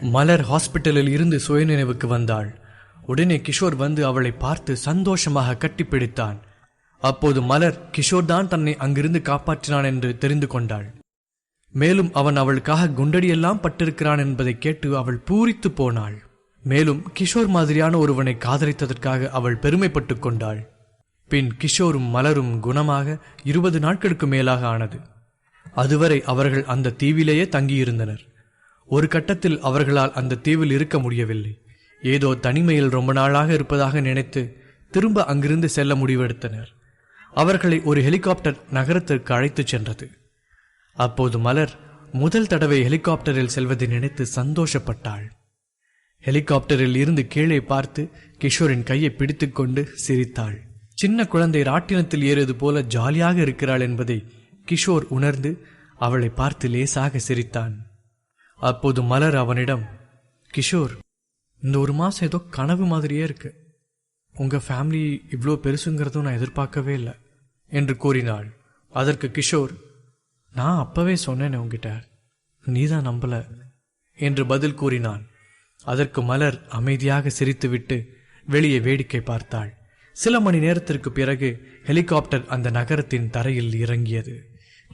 மலர் ஹாஸ்பிட்டலில் இருந்து சுயநினைவுக்கு வந்தாள். உடனே கிஷோர் வந்து அவளை பார்த்து சந்தோஷமாக கட்டிப்பிடித்தான். அப்போது மலர் கிஷோர் தான் தன்னை அங்கிருந்து காப்பாற்றினான் என்று தெரிந்து கொண்டாள். மேலும் அவன் அவளுக்காக குண்டடியெல்லாம் பட்டிருக்கிறான் என்பதை கேட்டு அவள் பூரித்து போனாள். மேலும் கிஷோர் மாதிரியான ஒருவனை காதலித்ததற்காக அவள் பெருமைப்பட்டுக் கொண்டாள். பின் கிஷோரும் மலரும் குணமாக இருபது நாட்களுக்கு மேலாக ஆனது. அதுவரை அவர்கள் அந்த தீவிலேயே தங்கியிருந்தனர். ஒரு கட்டத்தில் அவர்களால் அந்த தீவில் இருக்க முடியவில்லை. ஏதோ தனிமையில் ரொம்ப நாளாக இருப்பதாக நினைத்து திரும்ப அங்கிருந்து செல்ல முடிவெடுத்தனர். அவர்களை ஒரு ஹெலிகாப்டர் நகரத்திற்கு அழைத்துச் சென்றது. அப்போது மலர் முதல் தடவை ஹெலிகாப்டரில் செல்வதை நினைத்து சந்தோஷப்பட்டாள். ஹெலிகாப்டரில் இருந்து கீழே பார்த்து கிஷோரின் கையை பிடித்துக்கொண்டு சிரித்தாள். சின்ன குழந்தை ராட்டினத்தில் ஏறுவது போல ஜாலியாக இருக்கிறாள் என்பதை கிஷோர் உணர்ந்து அவளை பார்த்து லேசாக சிரித்தான். அப்போது மலர் அவனிடம் கிஷோர் இந்த ஒரு மாசம் ஏதோ கனவு மாதிரியே இருக்கு. உங்க ஃபேமிலி இவ்வளோ பெருசுங்கிறதும் நான் எதிர்பார்க்கவே இல்லை என்று கூறினாள். அதற்கு கிஷோர் நான் அப்பவே சொன்னேனே உங்ககிட்ட நீதான் நம்பல என்று பதில் கூறினான். அதற்கு மலர் அமைதியாக சிரித்துவிட்டு வெளியே வேடிக்கை பார்த்தாள். சில மணி நேரத்திற்கு பிறகு ஹெலிகாப்டர் அந்த நகரத்தின் தரையில் இறங்கியது.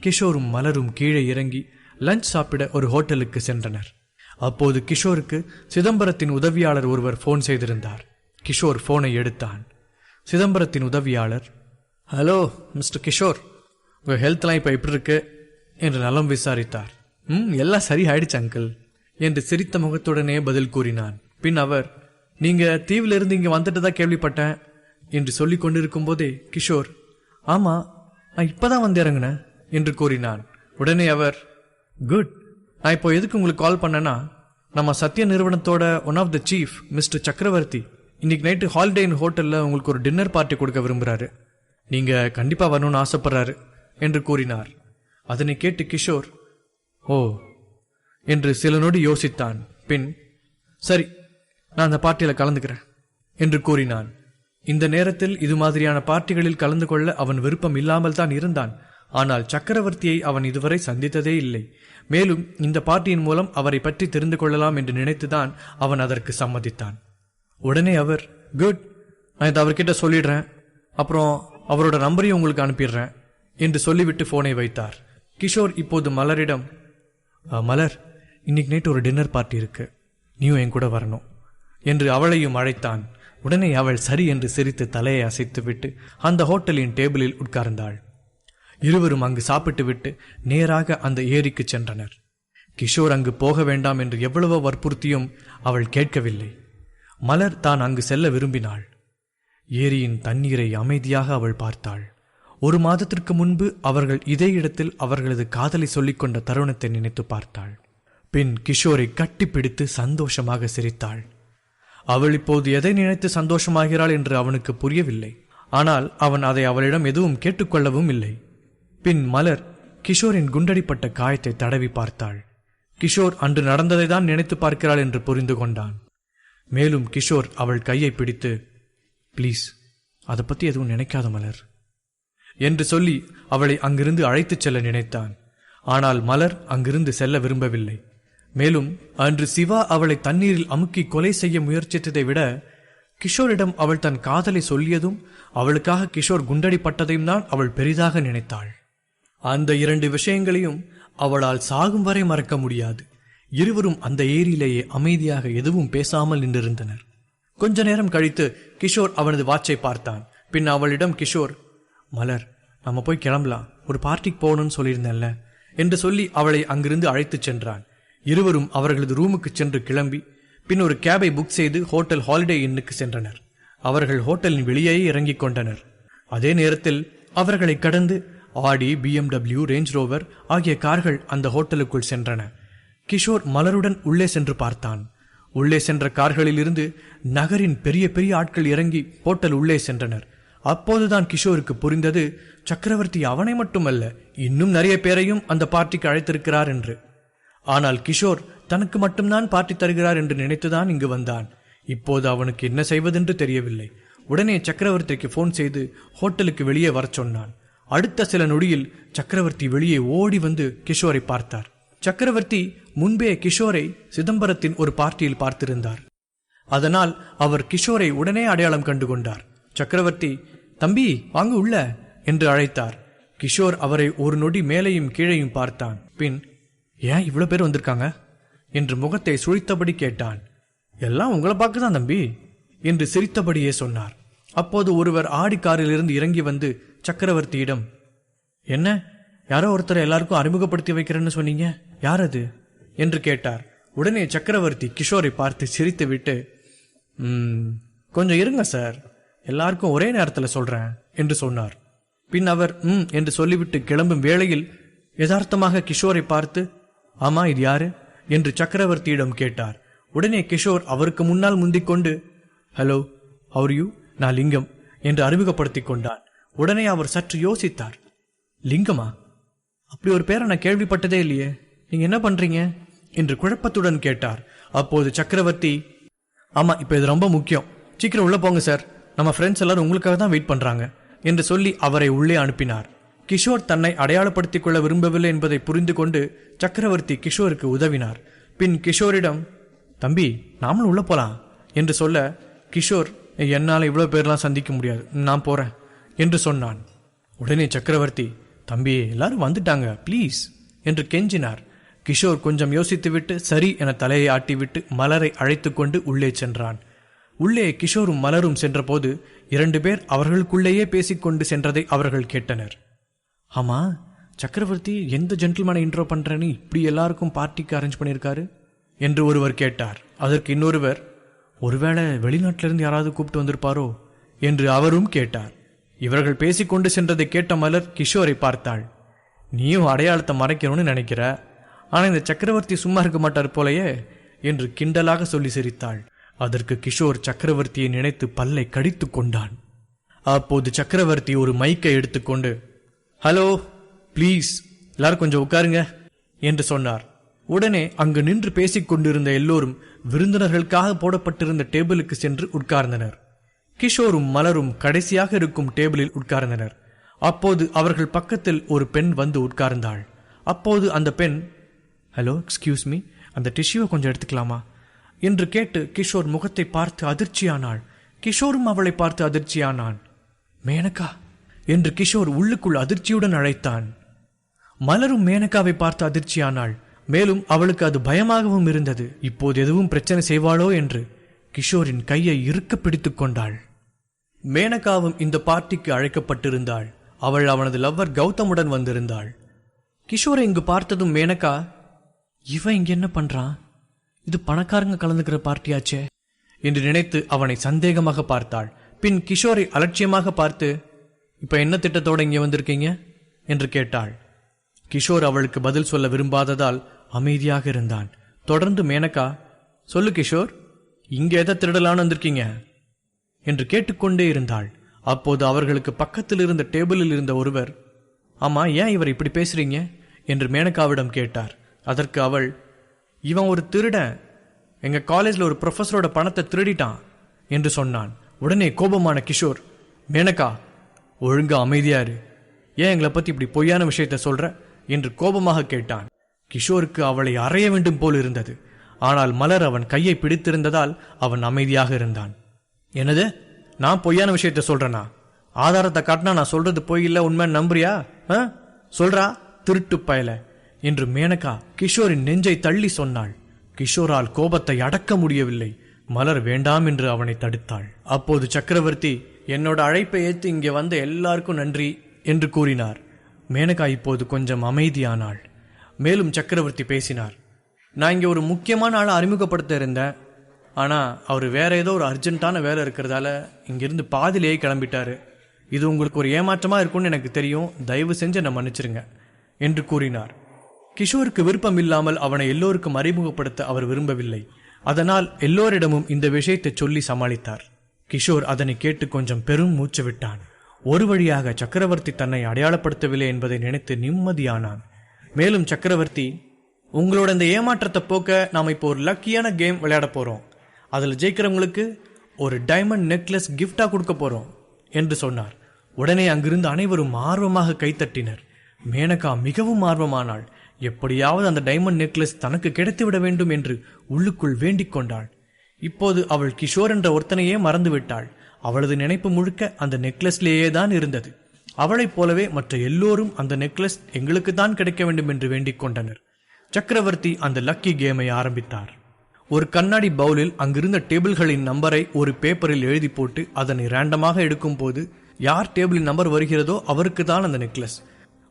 கிஷோரும் மலரும் கீழே இறங்கி லஞ்ச் சாப்பிட ஒரு ஹோட்டலுக்கு சென்றனர். அப்போது கிஷோருக்கு சிதம்பரத்தின் உதவியாளர் ஒருவர் ஃபோன் செய்திருந்தார். கிஷோர் போனை எடுத்தான். சிதம்பரத்தின் உதவியாளர் ஹலோ மிஸ்டர் கிஷோர் உங்கள் ஹெல்த்லாம் இப்போ எப்படி இருக்கு? என்று நலம் விசாரித்தார். ம் எல்லாம் சரி ஆயிடுச்சு அங்கிள் என்று சிரித்த முகத்துடனே பதில் கூறினான். பின் அவர் நீங்கள் தீவிலிருந்து இங்கே வந்துட்டு தான் கேள்விப்பட்டேன். என்று சொல்லிக் கொண்டிருக்கும் போதே கிஷோர் ஆமா நான் இப்பதான் வந்து இறங்கினேன் என்று கூறினான். உடனே அவர் குட் நான் இப்போ எதுக்கு உங்களுக்கு கால் பண்ணேன்னா நம்ம சத்ய நிறுவனத்தோட one of the chief mister Chakravarthy இன்னைக்கு நைட்டு ஹாலிடேன் ஹோட்டலில் உங்களுக்கு ஒரு டின்னர் பார்ட்டி கொடுக்க விரும்புகிறாரு நீங்கள் கண்டிப்பாக வரணும்னு ஆசைப்படுறாரு என்று கூறினார். அதனை கேட்டு கிஷோர் ஓ என்று சில நொடி யோசித்தான். பின் சரி நான் அந்த பார்ட்டியில் கலந்துக்கிறேன் என்று கூறினான். இந்த நேரத்தில் இது மாதிரியான பார்ட்டிகளில் கலந்து கொள்ள அவன் விருப்பம் இல்லாமல் தான் இருந்தான். ஆனால் சக்கரவர்த்தியை அவன் இதுவரை சந்தித்ததே இல்லை. மேலும் இந்த பார்ட்டியின் மூலம் அவரை பற்றி தெரிந்து கொள்ளலாம் என்று நினைத்துதான் அவன் அதற்கு சம்மதித்தான். உடனே அவர் குட் நான் இதை அவர்கிட்ட சொல்லிடுறேன். அப்புறம் அவரோட நம்பரையும் உங்களுக்கு அனுப்பிடுறேன் என்று சொல்லிவிட்டு போனை வைத்தார். கிஷோர் இப்போது மலரிடம் மலர் இன்னைக்கு நைட் ஒரு டின்னர் பார்ட்டி இருக்கு. நீயும் என் கூட வரணும் என்று அவளையும் அழைத்தான். உடனே அவள் சரி என்று சிரித்து தலையை அசைத்துவிட்டு அந்த ஹோட்டலின் டேபிளில் உட்கார்ந்தாள். இருவரும் அங்கு சாப்பிட்டுவிட்டு நேராக அந்த ஏரிக்கு சென்றனர். கிஷோர் அங்கு போக வேண்டாம் என்று எவ்வளவோ வற்புறுத்தியும் அவள் கேட்கவில்லை. மலர் தான் அங்கு செல்ல விரும்பினாள். ஏரியின் தண்ணீரை அமைதியாக அவள் பார்த்தாள். ஒரு மாதத்திற்கு முன்பு அவர்கள் இதே இடத்தில் அவர்களது காதலை சொல்லிக்கொண்ட தருணத்தை நினைத்து பார்த்தாள். பின் கிஷோரை கட்டிப்பிடித்து சந்தோஷமாக சிரித்தாள். அவள் இப்போது எதை நினைத்து சந்தோஷமாகிறாள் என்று அவனுக்கு புரியவில்லை. ஆனால் அவன் அதை அவளிடம் எதுவும் கேட்டுக்கொள்ளவும் இல்லை. பின் மலர் கிஷோரின் குண்டடிப்பட்ட காயத்தை தடவி பார்த்தாள். கிஷோர் அன்று நடந்ததை தான் நினைத்து பார்க்கிறாள் என்று புரிந்து கொண்டான். மேலும் கிஷோர் அவள் கையை பிடித்து ப்ளீஸ் அதை பற்றி எதுவும் நினைக்காத மலர் என்று சொல்லி அவளை அங்கிருந்து அழைத்துச் செல்ல நினைத்தான். ஆனால் மலர் அங்கிருந்து செல்ல விரும்பவில்லை. மேலும் அன்று சிவா அவளை தண்ணீரில் அமுக்கி கொலை செய்ய முயற்சித்ததை விட கிஷோரிடம் அவள் தன் காதலை சொல்லியதும் அவளுக்காக கிஷோர் குண்டடிப்பட்டதையும் தான் அவள் பெரிதாக நினைத்தாள். அந்த இரண்டு விஷயங்களையும் அவளால் சாகும் வரை மறக்க முடியாது. இருவரும் அந்த ஏரியிலேயே அமைதியாக எதுவும் பேசாமல் நின்றிருந்தனர். கொஞ்ச நேரம் கழித்து கிஷோர் அவனது வாட்சை பார்த்தான். பின் அவளிடம் கிஷோர் மலர் நம்ம போய் கிளம்பலாம். ஒரு பார்ட்டிக்கு போகணும்னு சொல்லியிருந்தேன்ல என்று சொல்லி அவளை அங்கிருந்து அழைத்துச் சென்றான். இருவரும் அவர்களது ரூமுக்கு சென்று கிளம்பி பின் ஒரு கேபை புக் செய்து ஹோட்டல் ஹாலிடே இன்னுக்கு சென்றனர். அவர்கள் ஹோட்டலின் வெளியே இறங்கிக் கொண்டனர். அதே நேரத்தில் அவர்களை கடந்து ஆடி பிஎம்டபிள்யூ ரேஞ்ச் ரோவர் ஆகிய கார்கள் அந்த ஹோட்டலுக்குள் சென்றன. கிஷோர் மலருடன் உள்ளே சென்று பார்த்தான். உள்ளே சென்ற கார்களிலிருந்து நகரின் பெரிய பெரிய ஆட்கள் இறங்கி ஹோட்டல் உள்ளே சென்றனர். அப்போதுதான் கிஷோருக்கு புரிந்தது சக்கரவர்த்தி அவனை மட்டுமல்ல இன்னும் நிறைய பேரையும் அந்த பார்ட்டிக்கு அழைத்திருக்கிறார் என்று. ஆனால் கிஷோர் தனக்கு மட்டும்தான் பார்ட்டி தருகிறார் என்று நினைத்துதான் இங்கு வந்தான். இப்போது அவனுக்கு என்ன செய்வதென்று தெரியவில்லை. உடனே சக்கரவர்த்திக்கு ஃபோன் செய்து ஹோட்டலுக்கு வெளியே வரச் சொன்னான். அடுத்த சில நொடியில் சக்கரவர்த்தி வெளியே ஓடி வந்து கிஷோரை பார்த்தார். சக்கரவர்த்தி முன்பே கிஷோரை சிதம்பரத்தின் ஒரு பார்ட்டியில் பார்த்திருந்தார். அதனால் அவர் கிஷோரை உடனே அடையாளம் கண்டு கொண்டார். சக்கரவர்த்தி தம்பி வாங்க உள்ள என்று அழைத்தார். கிஷோர் அவரை ஒரு நொடி மேலையும் கீழேயும் பார்த்தான். பின் ஏன் இவ்வளோ பேர் வந்திருக்காங்க? என்று முகத்தை சுழித்தபடி கேட்டான். எல்லாம் உங்களை பார்க்க தான் தம்பி என்று சிரித்தபடியே சொன்னார். அப்போது ஒருவர் ஆடி காரிலிருந்து இறங்கி வந்து சக்கரவர்த்தியிடம் என்ன? யாரோ ஒருத்தர் எல்லாருக்கும் அறிமுகப்படுத்தி வைக்கிறேன்னு சொன்னீங்க? யார் அது? என்று கேட்டார். உடனே சக்கரவர்த்தி கிஷோரை பார்த்து சிரித்துவிட்டு "ம், கொஞ்சம் இருங்க சார். எல்லாருக்கும் ஒரே நேரத்தில் சொல்றேன் என்று சொன்னார். பின் அவர் ம் என்று சொல்லிவிட்டு கிளம்பும் வேளையில் யதார்த்தமாக கிஷோரை பார்த்து ஆமா இது யாரு? என்று சக்கரவர்த்தியிடம் கேட்டார். உடனே கிஷோர் அவருக்கு முன்னால் முந்திக்கொண்டு ஹலோ அவர் யூ நான் லிங்கம் என்று அறிமுகப்படுத்திக் கொண்டான். உடனே அவர் சற்று யோசித்தார். லிங்கமா? அப்படி ஒரு பேரை நான் கேள்விப்பட்டதே இல்லையே. நீங்க என்ன பண்றீங்க? என்று குழப்பத்துடன் கேட்டார். அப்போது சக்கரவர்த்தி ஆமா இப்போ இது ரொம்ப முக்கியம். சீக்கிரம் உள்ள போங்க சார். நம்ம ஃப்ரெண்ட்ஸ் எல்லாரும் உங்களுக்காக தான் வெயிட் பண்றாங்க என்று சொல்லி அவரை உள்ளே அனுப்பினார். கிஷோர் தன்னை அடையாளப்படுத்திக் கொள்ள விரும்பவில்லை என்பதை புரிந்து கொண்டு சக்கரவர்த்தி கிஷோருக்கு உதவினார். பின் கிஷோரிடம் தம்பி நாமளும் உள்ள போலாம் என்று சொல்ல கிஷோர் என்னால் இவ்வளோ பேர்லாம் சந்திக்க முடியாது. நான் போறேன் என்று சொன்னான். உடனே சக்கரவர்த்தி தம்பி எல்லாரும் வந்துட்டாங்க. ப்ளீஸ் என்று கெஞ்சினார். கிஷோர் கொஞ்சம் யோசித்துவிட்டு சரி என தலையை ஆட்டிவிட்டு மலரை அழைத்து கொண்டு உள்ளே சென்றான். உள்ளே கிஷோரும் மலரும் சென்றபோது இரண்டு பேர் அவர்களுக்குள்ளேயே பேசிக்கொண்டு சென்றதை அவர்கள் கேட்டனர். ஆமாம் சக்கரவர்த்தி எந்த ஜென்டில்மேனை இன்ட்ரோ பண்ணுறேன்னு இப்படி எல்லாருக்கும் பார்ட்டிக்கு அரேஞ்ச் பண்ணியிருக்காரு? என்று ஒருவர் கேட்டார். அதற்கு இன்னொருவர் ஒருவேளை வெளிநாட்டிலிருந்து யாராவது கூப்பிட்டு வந்திருப்பாரோ? என்று அவரும் கேட்டார். இவர்கள் பேசிக்கொண்டு சென்றதை கேட்ட மலர் கிஷோரை பார்த்தாள். நீயும் அடையாளத்தை மறைக்கணும்னு நினைக்கிற? ஆனால் இந்த சக்கரவர்த்தி சும்மா இருக்க மாட்டார் போலயே என்று கிண்டலாக சொல்லி சிரித்தாள். அதற்கு கிஷோர் சக்கரவர்த்தியை நினைத்து பல்லை கடித்து கொண்டான். அப்போது சக்கரவர்த்தி ஒரு மைக்கை எடுத்துக்கொண்டு ஹலோ ப்ளீஸ் எல்லாரும் கொஞ்சம் உட்காருங்க என்று சொன்னார். உடனே அங்கு நின்று பேசிக் கொண்டிருந்த எல்லோரும் விருந்தினர்களுக்காக போடப்பட்டிருந்த டேபிளுக்கு சென்று உட்கார்ந்தனர். கிஷோரும் மலரும் கடைசியாக இருக்கும் டேபிளில் உட்கார்ந்தனர். அப்போது அவர்கள் பக்கத்தில் ஒரு பெண் வந்து உட்கார்ந்தாள். அப்போது அந்த பெண் ஹலோ எக்ஸ்கியூஸ் மீ அந்த டிஷ்யூவை கொஞ்சம் எடுத்துக்கலாமா? என்று கேட்டு கிஷோர் முகத்தை பார்த்து அதிர்ச்சியானாள். கிஷோரும் அவளை பார்த்து அதிர்ச்சியானான். மேனக்கா என்று கிஷோர் உள்ளுக்குள் அதிர்ச்சியுடன் அழைத்தான். மலரும் மேனகாவை பார்த்து அதிர்ச்சியானாள். மேலும் அவளுக்கு அது பயமாகவும் இருந்தது. இப்போது எதுவும் பிரச்சனை செய்வாளோ என்று கிஷோரின் கையை இறுக்க பிடித்துக் கொண்டாள். மேனகாவும் இந்த பார்ட்டிக்கு அழைக்கப்பட்டிருந்தாள். அவள் அவனது லவ்வர் கௌதமுடன் வந்திருந்தாள். கிஷோரை இங்கு பார்த்ததும் மேனகா இவன் இங்க என்ன பண்றான் இது பணக்காரங்க கலந்துக்கிற பார்ட்டியாச்சே? என்று நினைத்து அவனை சந்தேகமாக பார்த்தாள். பின் கிஷோரை அலட்சியமாக பார்த்து இப்ப என்ன திட்டத்தோட இங்கே வந்திருக்கீங்க? என்று கேட்டாள். கிஷோர் அவளுக்கு பதில் சொல்ல விரும்பாததால் அமைதியாக இருந்தான். தொடர்ந்து மேனகா சொல்லு கிஷோர் இங்கே எதை திருடலான்னு வந்திருக்கீங்க? என்று கேட்டுக்கொண்டே இருந்தாள். அப்போது அவர்களுக்கு பக்கத்தில் இருந்த டேபிளில் இருந்த ஒருவர் ஆமா ஏன் இவர் இப்படி பேசுறீங்க? என்று மேனகாவிடம் கேட்டார். அதற்கு அவள் இவன் ஒரு திருடன். எங்க காலேஜில் ஒரு ப்ரொஃபஸரோட பணத்தை திருடிட்டான் என்று சொன்னான். உடனே கோபமான கிஷோர் மேனகா ஒழுங்கு அமைதியாரு ஏன் எங்களை பத்தி இப்படி பொய்யான விஷயத்த சொல்ற? என்று கோபமாக கேட்டான். கிஷோருக்கு அவளை அறைய வேண்டும் போல் இருந்தது. ஆனால் மலர் அவன் கையை பிடித்திருந்ததால் அவன் அமைதியாக இருந்தான். என்னது? நான் பொய்யான விஷயத்த சொல்றேனா? ஆதாரத்தை காட்டினா நான் சொல்றது பொய் இல்ல உண்மை நம்புறியா? ஆ? சொல்றா திருட்டு பயல. என்று மேனகா கிஷோரின் நெஞ்சை தள்ளி சொன்னாள். கிஷோரால் கோபத்தை அடக்க முடியவில்லை. மலர் வேண்டாம் என்று அவனை தடுத்தாள். அப்போது சக்கரவர்த்தி என்னோட அழைப்பை ஏற்று இங்கே வந்த எல்லாருக்கும் நன்றி என்று கூறினார். மேனகா இப்போது கொஞ்சம் அமைதியானாள். மேலும் சக்கரவர்த்தி பேசினார். நான் இங்கே ஒரு முக்கியமான ஆளை அறிமுகப்படுத்த இருந்தேன். ஆனால் அவர் வேற ஏதோ ஒரு அர்ஜென்ட்டான வேலை இருக்கிறதால இங்கிருந்து பாதியிலேயே கிளம்பிட்டாரு. இது உங்களுக்கு ஒரு ஏமாற்றமாக இருக்கும்னு எனக்கு தெரியும். தயவு செஞ்சு என்னை மன்னிச்சிருங்க என்று கூறினார். கிஷோருக்கு விருப்பம் இல்லாமல் அவனை எல்லோருக்கும் அறிமுகப்படுத்த அவர் விரும்பவில்லை. அதனால் எல்லோரிடமும் இந்த விஷயத்தை சொல்லி சமாளித்தார். கிஷோர் அதனை கேட்டு கொஞ்சம் பெரும் மூச்சு விட்டான். ஒரு வழியாக சக்கரவர்த்தி தன்னை அடையாளப்படுத்தவில்லை என்பதை நினைத்து நிம்மதியானான். மேலும் சக்கரவர்த்தி உங்களோட இந்த ஏமாற்றத்தை போக்க நாம் இப்போ ஒரு லக்கியான கேம் விளையாட போறோம். அதில் ஜெயிக்கிறவங்களுக்கு ஒரு டைமண்ட் நெக்லஸ் gift-ஆ கொடுக்க போறோம் என்று சொன்னார். உடனே அங்கிருந்து அனைவரும் ஆர்வமாக கைத்தட்டினர். மேனகா மிகவும் ஆர்வமானாள். எப்படியாவது அந்த டைமண்ட் நெக்லஸ் தனக்கு கிடைத்துவிட வேண்டும் என்று உள்ளுக்குள் வேண்டிக் கொண்டாள். இப்போது அவள் கிஷோர் என்ற ஒருத்தனையே மறந்துவிட்டாள். அவளது நினைப்பு முழுக்க அந்த நெக்லஸ்லேயே தான் இருந்தது. அவளைப் போலவே மற்ற எல்லோரும் அந்த நெக்லஸ் எங்களுக்கு தான் கிடைக்க வேண்டும் என்று வேண்டிக் கொண்டனர். சக்கரவர்த்தி அந்த லக்கி கேமை ஆரம்பித்தார். ஒரு கண்ணாடி பவுலில் அங்கிருந்த டேபிள்களின் நம்பரை ஒரு பேப்பரில் எழுதி போட்டு அதனை ரேண்டமாக எடுக்கும் போது யார் டேபிளின் நம்பர் வருகிறதோ அவருக்கு தான் அந்த நெக்லஸ்.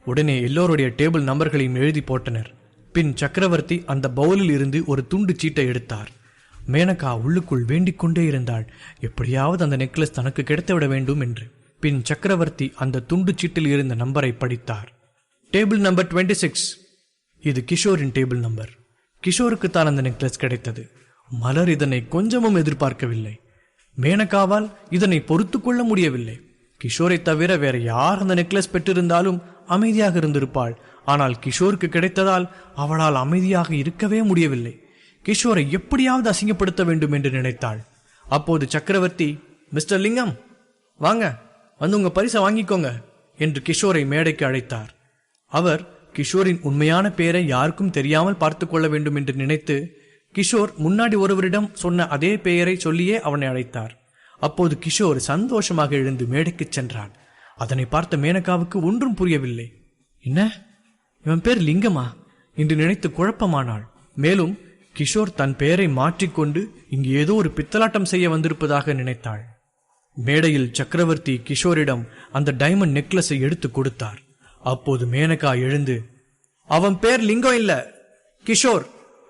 உடனே எல்லோருடைய டேபிள் நம்பர்களையும் எழுதி போட்டனர். பின் சக்கரவர்த்தி அந்த பவுலில் இருந்து ஒரு துண்டு சீட்டை எடுத்தார். மேனகா உள்ளுக்குள் வேண்டிக் கொண்டே இருந்தாள். எப்படியாவது அந்த நெக்லஸ் தனக்கு கிடைத்துவிட வேண்டும் என்று. பின் சக்கரவர்த்தி அந்த துண்டு சீட்டில் இருந்த நம்பரை படித்தார். Table number 26 six. இது கிஷோரின் டேபிள் நம்பர். கிஷோருக்கு தான் அந்த நெக்லஸ் கிடைத்தது. மலர் இதனை கொஞ்சமும் எதிர்பார்க்கவில்லை. மேனகாவால் இதனை பொறுத்து கொள்ள முடியவில்லை. கிஷோரை தவிர வேற யார் அந்த நெக்லஸ் பெற்றிருந்தாலும் அமைதியாக இருந்திருப்பாள். ஆனால் கிஷோருக்கு கிடைத்ததால் அவளால் அமைதியாக இருக்கவே முடியவில்லை. கிஷோரை எப்படியாவது அசிங்கப்படுத்த வேண்டும் என்று நினைத்தாள். அப்போது சக்கரவர்த்தி மிஸ்டர் லிங்கம் வாங்க வந்து உங்க பரிசை வாங்கிக்கோங்க என்று கிஷோரை மேடைக்கு அழைத்தார். அவர் கிஷோரின் உண்மையான பெயரை யாருக்கும் தெரியாமல் பார்த்து கொள்ள வேண்டும் என்று நினைத்து கிஷோர் முன்னாடி ஒருவரிடம் சொன்ன அதே பெயரை சொல்லியே அவனை அழைத்தார். அப்போது கிஷோர் சந்தோஷமாக எழுந்து மேடைக்கு சென்றான். அதனை பார்த்த மேனகாவுக்கு ஒன்றும் புரியவில்லை. என்ன? இவன் பேர் லிங்கமா? என்று நினைத்து குழப்பமானாள். மேலும் கிஷோர் தன் பெயரை மாற்றிக்கொண்டு இங்கு ஏதோ ஒரு பித்தலாட்டம் செய்ய வந்திருப்பதாக நினைத்தாள். மேடையில் சக்கரவர்த்தி கிஷோரிடம் அந்த டைமண்ட் நெக்லஸை எடுத்து கொடுத்தார். அப்போது மேனகா எழுந்து அவன் பேர் லிங்கம் இல்ல. கிஷோர்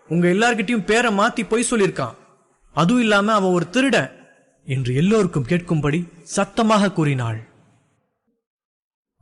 உங்க எல்லார்கிட்டயும் பேரை மாத்தி பொய் சொல்லியிருக்கான் அதுவும் இல்லாம அவன் ஒரு திருடன். என்று எல்லோருக்கும் கேட்கும்படி சத்தமாக கூறினாள்.